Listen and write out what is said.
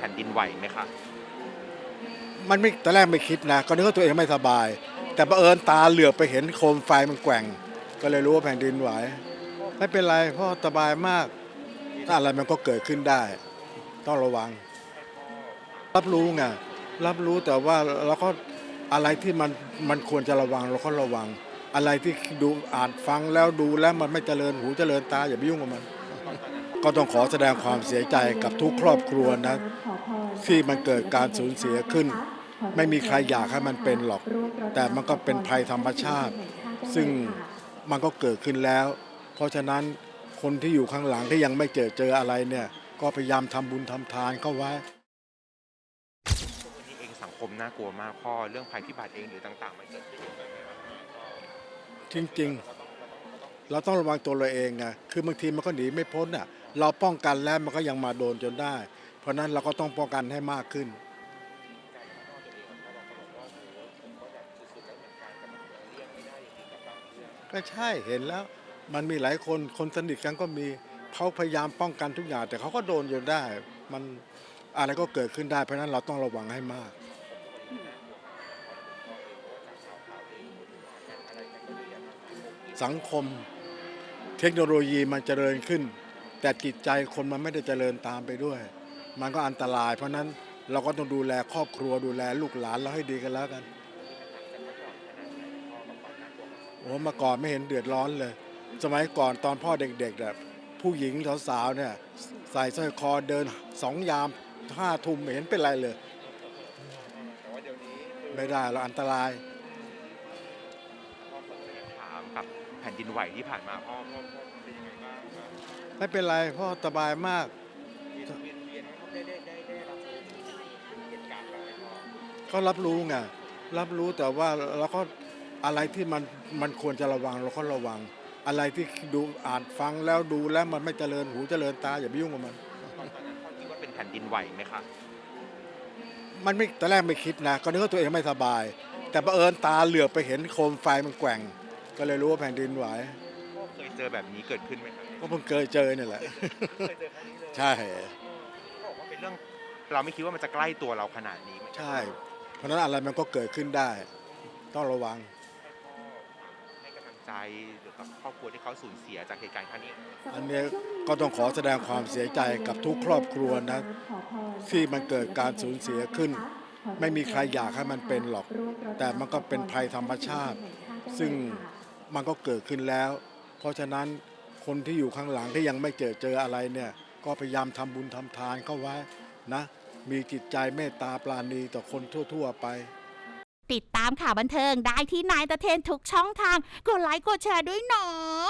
แผ่นดินไหวไหมคะ มันไม่ตอนแรกไม่คิดนะก็นึกว่าตัวเองไม่สบาย แต่บังเอิญตาเหลือบไปเห็นโคมไฟมันแกว่ง ก็เลยรู้ว่าแผ่นดินไหวไม่เป็นไรพ่อสบายมาก ถ้าอะไรมันก็เกิดขึ้นได้ ต้องระวัง รับรู้ไงรับรู้แต่ว่าเราก็อะไรที่มันมันควรจะระวังเราก็ระวัง อะไรที่ดูอ่านฟังแล้วดูแล้วมันไม่เจริญหูเจริญตาอย่าไปยุ่งกับมัน ก็ต้องขอแสดงความเสียใจกับทุกครอบครัวนะที่มันเกิดการสูญเสียขึ้น ไม่มีใครอยากให้มันเป็นหรอก แต่มันก็เป็นภัยธรรมชาติ ซึ่งมันก็เกิดขึ้นแล้ว เพราะฉะนั้นคนที่อยู่ข้างหลังที่ยังไม่เจอเจออะไรเนี่ย ก็พยายามทำบุญทำทานเข้าไว้วันนี้เองสังคมน่ากลัวมากพ่อเรื่องภัยพิบัติเองหรือต่างๆมันเกิดขึ้นจริงๆ เราต้องระวังตัวเราเองไงคือบางทีมันก็หนีไม่พ้นอะ เราป้องกันแล้วมันก็ยังมาโดนจนได้ เพราะฉะนั้นเราก็ต้องป้องกันให้มากขึ้น ก็ใช่เห็นแล้วมันมีหลายคนคนสนิทกันก็มีเขาพยายามป้องกันทุกอย่าง แต่เขาก็โดนจนได้ มันอะไรก็เกิดขึ้นได้เพราะฉะนั้นเราต้องระวังให้มากสังคมเทคโนโลยีมันเจริญขึ้น แต่จิตใจคนมันไม่ได้เจริญตามไปด้วย มันก็อันตราย เพราะนั้นเราก็ต้องดูแลครอบครัวดูแลลูกหลานเราให้ดีกันแล้วกันโอ้เมื่อก่อนไม่เห็นเดือดร้อนเลย สมัยก่อนตอนพ่อเด็กๆเนี่ยผู้หญิงสาวๆเนี่ยใส่สร้อยคอเดินสองยามห้าทุ่มไม่เห็นเป็นไรเลย ไม่ได้เราอันตรายถามกับแผ่นดินไหวที่ผ่านมาพ่อพ่อเป็นยังไง ไม่เป็นไรพ่อสบายมากเวียนเวียนเวียนได้ได้ได้ได้รับรู้เหตุการณ์อะไรพ่อก็รับรู้ไงรับรู้แต่ว่าเราก็อะไรที่มันมันควรจะระวังเราก็ระวัง อะไรที่ดูอ่านฟังแล้วดูแล้วมันไม่เจริญหูเจริญตาอย่าไปยุ่งกับมันตอนนั้นพ่อคิดว่าเป็นแผ่นดินไหวไหมคะมันไม่ตอนแรกไม่คิดนะก็นึกว่าตัวเองไม่สบาย แต่บังเอิญตาเหลือบไปเห็นโคมไฟมันแกว่ง ก็เลยรู้ว่าแผ่นดินไหวพ่อ เคยเจอแบบนี้เกิดขึ้นไหมครับก็เพิ่งเคยเจอเนี่ยแหละ เคยเจอครั้งนี้เลยใช่ เขาบอกว่าเป็นเรื่องเราไม่คิดว่ามันจะใกล้ตัวเราขนาดนี้ใช่ เพราะฉะนั้นอะไรมันก็เกิดขึ้นได้ ต้องระวัง ให้กำลังใจหรือกับครอบครัวที่เขาสูญเสียจากเหตุการณ์ครั้งนี้ อันเนี้ยก็ต้องขอแสดงความเสียใจกับทุกครอบครัวนะ ที่มันเกิดการสูญเสียขึ้น ไม่มีใครอยากให้มันเป็นหรอก แต่มันก็เป็นภัยธรรมชาติ ซึ่งมันก็เกิดขึ้นแล้ว เพราะฉะนั้นคนที่อยู่ข้างหลังที่ยังไม่เจอเจออะไรเนี่ยก็พยายามทำบุญทำทานเข้าไว้นะมีจิตใจเมตตาปราณีต่อคนทั่ว ๆ ไป ติดตามข่าวบันเทิงได้ที่นายตะเทนทุกช่องทาง กดไลค์กดแชร์ด้วยเนาะ